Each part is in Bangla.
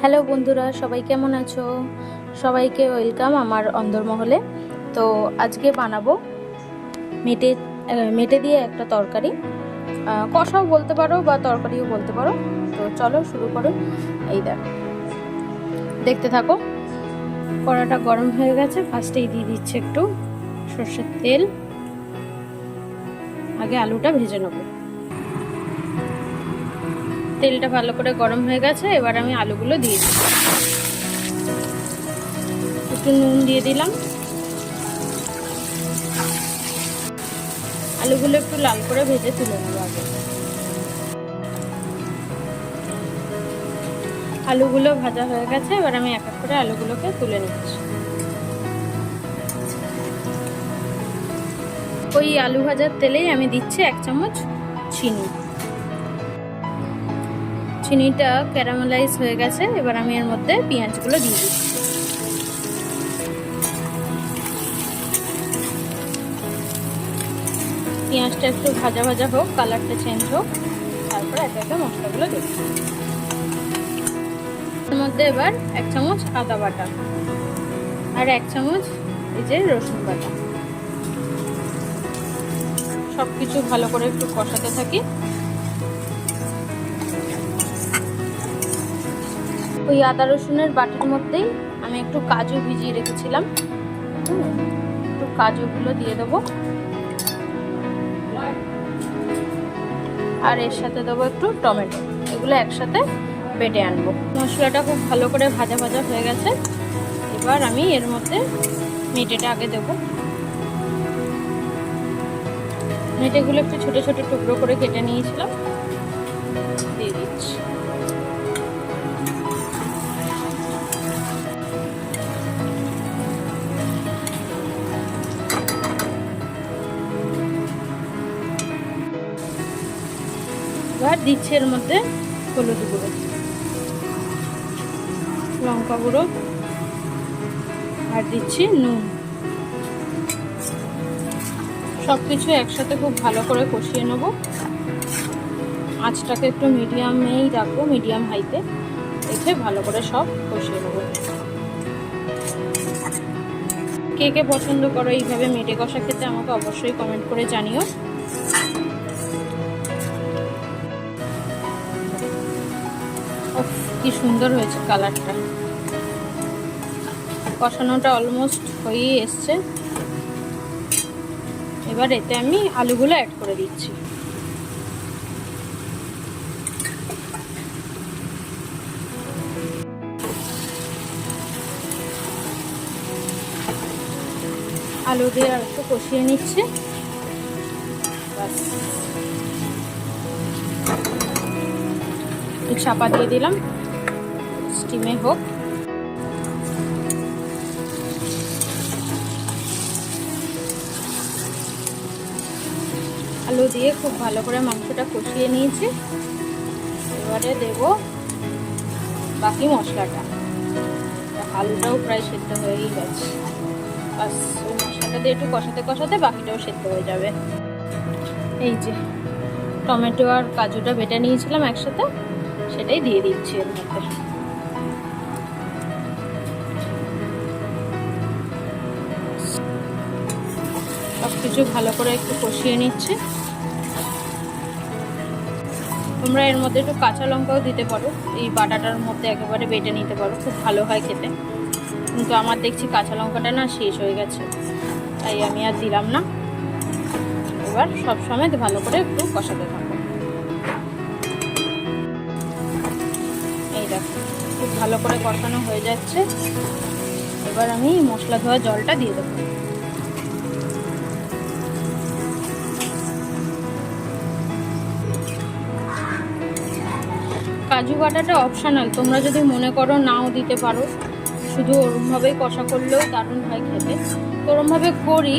হ্যালো বন্ধুরা, সবাই কেমন আছো? সবাইকে ওয়েলকাম আমার অন্দরমহলে। তো আজকে বানাবো মেটে মেটে দিয়ে একটা তরকারি। কষাও বলতে পারো বা তরকারিও বলতে পারো। তো চলো শুরু করো। এই দেখ, দেখতে থাকো। কড়াটা গরম হয়ে গেছে, ফার্স্টেই দিয়ে দিচ্ছে একটু সর্ষের তেল। আগে আলুটা ভেজে নেব। তেলটা ভালো করে গরম হয়ে গেছে, এবার আমি আলুগুলো দিয়ে দিই একটু নুন দিয়ে দিলাম। আলুগুলো একটু লাল করে ভেজে তুলে নেব আগে। আলুগুলো ভাজা হয়ে গেছে, এবার আমি এক এক করে আলুগুলোকে তুলে নিচ্ছি। ওই আলু ভাজার তেলেই আমি দিচ্ছি এক চামচ চিনি। চিনিটা ক্যারামেলাইজ হয়ে গেছে, এবার আমি এর মধ্যে পেঁয়াজগুলো দিয়ে দিচ্ছি। পেঁয়াজটা একটু ভাজা ভাজা হোক, কালারটা চেঞ্জ হোক, তারপর একে একে মশলাগুলো দেব এর মধ্যে এবার এক চামচ আদা বাটা আর এক চামচ এই যে রসুন বাটা। সব কিছু ভালো করে একটু কষাতে থাকি। ওই আদা রসুনের বাটির মধ্যেই আমি একটু কাজু ভিজিয়ে রেখেছিলাম। একটু কাজুগুলো দিয়ে দেবো। আর এর সাথে দেবো একটু টমেটো। এগুলো একসাথে বেটে আনব। মশলাটা খুব ভালো করে ভাজা ভাজা হয়ে গেছে। এবার আমি এর মধ্যে মেটেটা আগে দেবো। মেটেগুলো একটু ছোট ছোট টুকরো করে কেটে নিয়েছিলাম। দিয়ে দিচ্ছি। এবার দিচ্ছি এর মধ্যে হলুদ গুঁড়ো। লঙ্কা গুঁড়ো আর দিচ্ছি নুন। সব কিছু একসাথে খুব ভালো করে কষিয়ে নেব। আঁচটাকে একটু মিডিয়ামেই রাখব, মিডিয়াম হাইতে রেখে ভালো করে সব কষিয়ে নেব। কে কে পছন্দ করো এইভাবে মেটে কষা খেতে আমাকে অবশ্যই কমেন্ট করে জানিও। কি সুন্দর হয়েছে কালারটা। কষানোটা অলমোস্ট হয়েই এসছে। এবার এতে আমি আলুগুলো অ্যাড করে দিচ্ছি। আলু দিয়ে আর একটু কষিয়ে নিচ্ছে। একটু চাপা দিয়ে দিলাম। স্টিমে হোক। আলু দিয়ে খুব ভালো করে মাংসটা কষিয়ে নিয়েছি। এবারে দেব বাকি মশলাটা। আলুটাও প্রায় সেদ্ধ হয়েই গেছে। বাস মশলাটা দিয়ে একটু কষাতে কষাতে বাকিটাও সেদ্ধ হয়ে যাবে। এই যে, টমেটো আর কাজুটা বেটে নিয়েছিলাম একসাথে। সেটাই দিয়ে দিচ্ছি এর মধ্যে। সব কিছু ভালো করে একটু কষিয়ে নিচ্ছে। তোমরা এর মধ্যে একটু কাঁচা লঙ্কাও দিতে পারো। এই বাটাটার মধ্যে একেবারে বেটে নিতে পারো, খুব ভালো হয় খেতে। কিন্তু আমার দেখছি কাঁচা লঙ্কাটা না শেষ হয়ে গেছে। তাই আমি আর দিলাম না। এবার সব সময় ভালো করে একটু কষাতে থাকো। ভালো করে কষানো হয়ে যাচ্ছে। এবার আমি মশলা ধোয়া জলটা দিয়ে দেবো। কাজু বাটাটা অপশনাল তোমরা যদি মনে করো নাও দিতে পারো। শুধু ওরমভাবেই কষা করলেও দারুণ হয় খেতে। তো ওরমভাবে করি,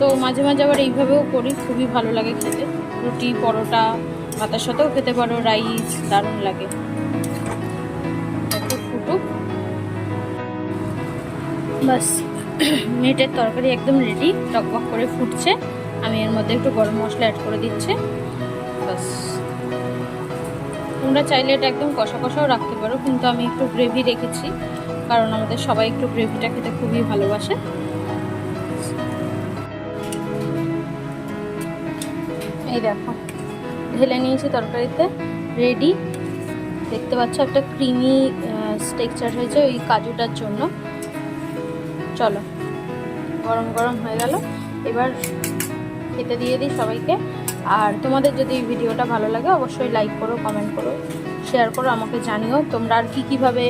তো মাঝে মাঝে আবার এইভাবেও করি, খুবই ভালো লাগে খেতে। রুটি, পরোটা, ভাতের সাথেও খেতে পারো, রাইস, দারুণ লাগে। বাস মেটের তরকারি একদম রেডি টকবক করে ফুটছে। আমি এর মধ্যে একটু গরম মশলা অ্যাড করে দিচ্ছি। বাস। তোমরা চাইলে এটা একদম কষা কষাও রাখতে পারো, কিন্তু আমি একটু গ্রেভি রেখেছি, কারণ আমাদের সবাই একটু গ্রেভিটা খেতে খুবই ভালোবাসে। এই দেখো, ঢেলে নিয়েছি তরকারিতে রেডি দেখতে পাচ্ছ একটা ক্রিমি স্টেকচার হয়েছে ওই কাজুটার জন্য। চলো। গরম গরম হয়ে গেল। এবার খেতে দিয়ে দিই সবাইকে। আর তোমাদের যদি ভিডিওটা ভালো লাগে, অবশ্যই লাইক করো কমেন্ট করো শেয়ার করো, আমাকে জানিও। তোমরা আর কী কীভাবে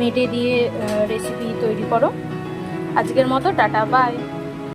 মেটে দিয়ে রেসিপি তৈরি করো। আজকের মতো, টাটা বাই